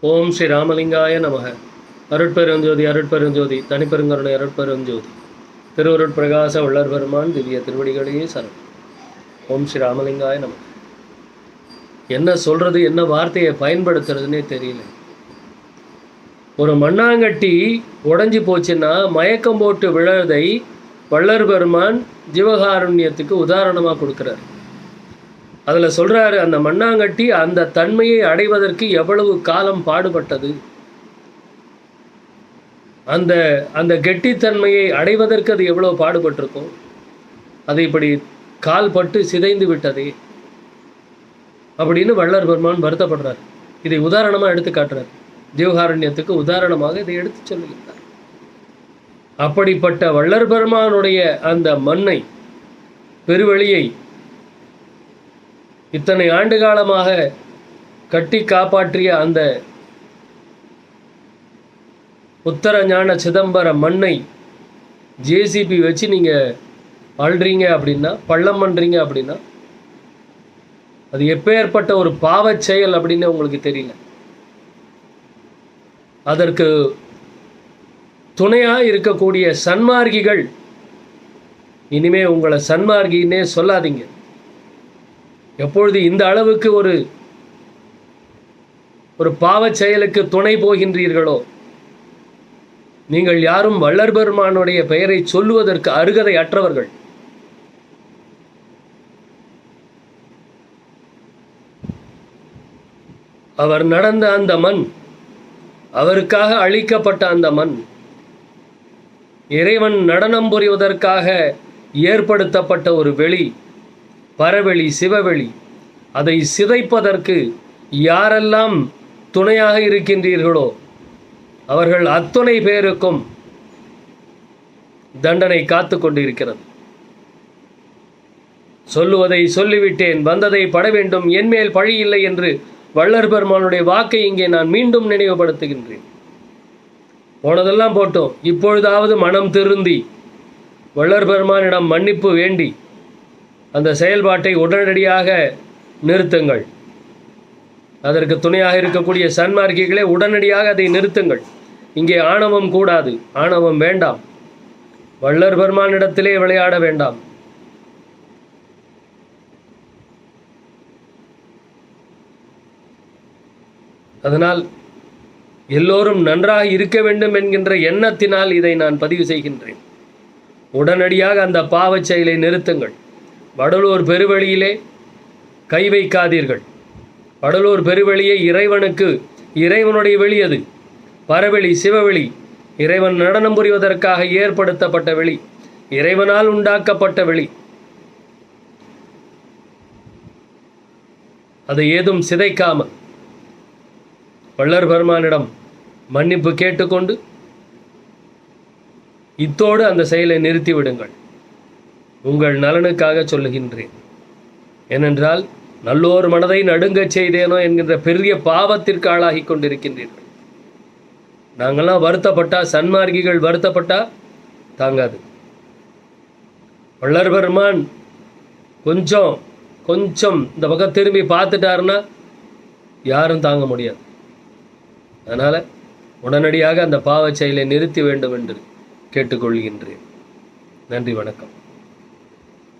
ஓம் ஸ்ரீ ராமலிங்காய நமக. அருட்பெருஞ்சோதி அருட்பெருஞ்சோதி தனிப்பெருங்கருணை அருட்பெருஞ்சோதி. திருவருட் பிரகாச வள்ளர் பெருமான் திவ்ய திருவடிகளையே சரணம். ஓம் ஸ்ரீ ராமலிங்காய நமக. என்ன சொல்கிறது என்ன வார்த்தையை பயன்படுத்துறதுன்னே தெரியல. ஒரு மண்ணாங்கட்டி உடஞ்சி போச்சுன்னா மயக்கம் போட்டு விழறதை வள்ளர் பெருமான் ஜீவகாருண்யத்துக்கு உதாரணமாக கொடுக்குறாரு. அதில் சொல்கிறாரு அந்த மண்ணாங்கட்டி அந்த தன்மையை அடைவதற்கு எவ்வளவு காலம் பாடுபட்டது? அந்த அந்த கெட்டித்தன்மையை அடைவதற்கு அது எவ்வளவு பாடுபட்டிருக்கும்? அது இப்படி கால் பட்டு சிதைந்து விட்டதே. அப்படின்னு வள்ளர் பெருமான் வருத்தப்படுறார். இதை உதாரணமாக எடுத்து காட்டுறார். தேவகாரண்யத்துக்கு உதாரணமாக இதை எடுத்து சொல்லுகிறார் அப்படிப்பட்ட வள்ளர் பெருமானுடைய அந்த மண்ணை பெருவெளியை இத்தனை ஆண்டு காலமாக கட்டி காப்பாற்றிய அந்த உத்தர ஞான சிதம்பர மண்ணை ஜேசிபி வச்சு நீங்கள் அழுறீங்க அப்படின்னா பள்ளம் பண்ணுறீங்க அப்படின்னா அது எப்பேற்பட்ட ஒரு பாவச் செயல் அப்படின்னு உங்களுக்கு தெரியல. அதற்கு துணையாக இருக்கக்கூடிய சன்மார்கிகள் இனிமே உங்களை சன்மார்கின்னே சொல்லாதீங்க. எப்பொழுது இந்த அளவுக்கு ஒரு ஒரு பாவச் செயலுக்கு துணை போகின்றீர்களோ நீங்கள் யாரும் வள்ளர் பெருமானுடைய பெயரை சொல்லுவதற்கு அருகதை அற்றவர்கள். அவர் நடந்த அந்த மண் அவருக்காக அழிக்கப்பட்ட அந்த மண் இறைவன் நடனம் புரிவதற்காக ஏற்படுத்தப்பட்ட ஒரு வெளி பரவெளி சிவவெளி. அதை சிதைப்பதற்கு யாரெல்லாம் துணையாக இருக்கின்றீர்களோ அவர்கள் அத்துணை பேருக்கும் தண்டனை காத்து கொண்டிருக்கிறது. சொல்லுவதை சொல்லிவிட்டேன் வந்ததை பட வேண்டும் என்மேல் பழி இல்லை என்று வள்ளர் பெருமானுடைய வாக்கை இங்கே நான் மீண்டும் நினைவுபடுத்துகின்றேன். போனதெல்லாம் போட்டோம் இப்பொழுதாவது மனம் திருந்தி வள்ளர் பெருமானிடம் மன்னிப்பு வேண்டி அந்த செயல்பாட்டை உடனடியாக நிறுத்துங்கள். அதற்கு துணையாக இருக்கக்கூடிய சன்மார்க்கிகளே உடனடியாக அதை நிறுத்துங்கள். இங்கே ஆணவம் கூடாது. ஆணவம் வேண்டாம். வள்ளர் பெருமானிடத்திலே விளையாட வேண்டாம். அதனால் எல்லோரும் நன்றாக இருக்க வேண்டும் என்கின்ற எண்ணத்தினால் இதை நான் பதிவு செய்கின்றேன். உடனடியாக அந்த பாவச் செயலை நிறுத்துங்கள். வடலூர் பெருவழியிலே கை வைக்காதீர்கள். வடலூர் பெருவெளியை இறைவனுக்கு இறைவனுடைய வெளி அது. பரவெளி சிவவெளி இறைவன் நடனம் புரிவதற்காக ஏற்படுத்தப்பட்ட வெளி. இறைவனால் உண்டாக்கப்பட்ட வெளி. அதை ஏதும் சிதைக்காம வள்ளர் பெருமானிடம் மன்னிப்பு கேட்டுக்கொண்டு இத்தோடு அந்த செயலை நிறுத்திவிடுங்கள். உங்கள் நலனுக்காக சொல்லுகின்றேன். ஏனென்றால் நல்லோர் மனதை நடுங்கச் செய்தேனோ என்கின்ற பெரிய பாவத்திற்கு ஆளாகி கொண்டிருக்கின்றீர்கள். நாங்கள்லாம் வருத்தப்பட்டா சன்மார்க்கிகள் வருத்தப்பட்டா தாங்காது. வள்ளர் பெருமான் கொஞ்சம் கொஞ்சம் இந்த பக்கம் திரும்பி பார்த்துட்டாருன்னா யாரும் தாங்க முடியாது. அதனால் உடனடியாக அந்த பாவச் செயலை நிறுத்தி வேண்டும் என்று கேட்டுக்கொள்கின்றேன். நன்றி வணக்கம்.